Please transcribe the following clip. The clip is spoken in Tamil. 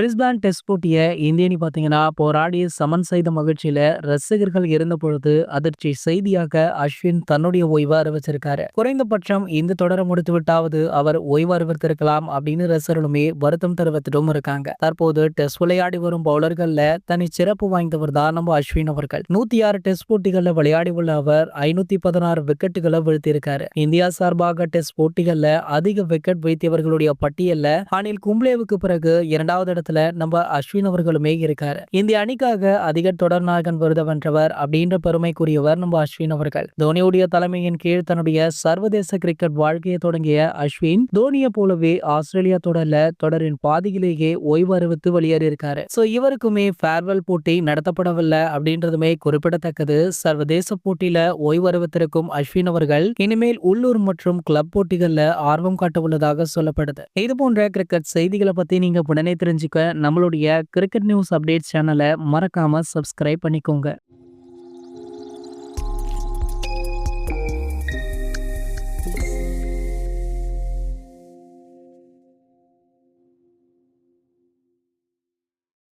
பிரிஸ்பேன் டெஸ்ட் போட்டியை இந்திய பார்த்தீங்கன்னா போராடி சமன் செய்த மகிழ்ச்சியில ரசிகர்கள் இருந்த பொழுது அதிர்ச்சி செய்தியாக அஸ்வின் தன்னுடைய ஓய்வை அறிவிச்சிருக்காரு. குறைந்தபட்சம் இந்த தொடரை முடித்து விட்டாவது அவர் ஓய்வு அறிவித்திருக்கலாம் அப்படின்னு ரசிகர்களுமே வருத்தம் தெரிவித்துட்டும் இருக்காங்க. தற்போது டெஸ்ட் விளையாடி வரும் பவுலர்கள்ல தனி சிறப்பு வாய்ந்தவர் தான் நம்ம அஸ்வின் அவர்கள். நூத்தி ஆறு டெஸ்ட் போட்டிகள்ல விளையாடி உள்ள அவர் ஐநூத்தி பதினாறு விக்கெட்டுகளை வீழ்த்தியிருக்காரு. இந்தியா சார்பாக டெஸ்ட் போட்டிகள்ல அதிக விக்கெட் வீழ்த்தியவர்களுடைய பட்டியல்ல அனில் கும்ப்ளேவுக்கு பிறகு இரண்டாவது இடத்துல நம்ம அஸ்வின் அவர்களுமே இருக்காரு. இந்திய அணிக்காக அதிக தொடர் நாயகன் விருது வென்றவர் அப்படின்ற பெருமைக்குரியவர் நம்ம அஸ்வின் அவர்கள். தோனியுடைய தலைமையின் கீழ் தன்னுடைய சர்வதேச கிரிக்கெட் வாழ்க்கையை தொடங்கிய அஸ்வின் தோனியை போலவே ஆஸ்திரேலியா தொடர்ல தொடரின் பாதியிலேயே ஓய்வு அறிவித்து வெளியேறியிருக்காரு சோ இவருக்குமே ஃபேர்வெல் போட்டி நடத்தப்படவில்லை அப்படின்றதுமே குறிப்பிடத்தக்கது. சர்வதேச போட்டியில ஓய்வு அறிவித்திருக்கும் அஸ்வின் அவர்கள் இனிமேல் உள்ளூர் மற்றும் கிளப் போட்டிகள்ல ஆர்வம் காட்ட உள்ளதாக சொல்லப்படுது. இது போன்ற கிரிக்கெட் செய்திகளை பத்தி நீங்க உடனே தெரிஞ்சுக்க நம்மளுடைய கிரிக்கெட் நியூஸ் அப்டேட் சேனலை மறக்காம சப்ஸ்கிரைப் பண்ணிக்கோங்க.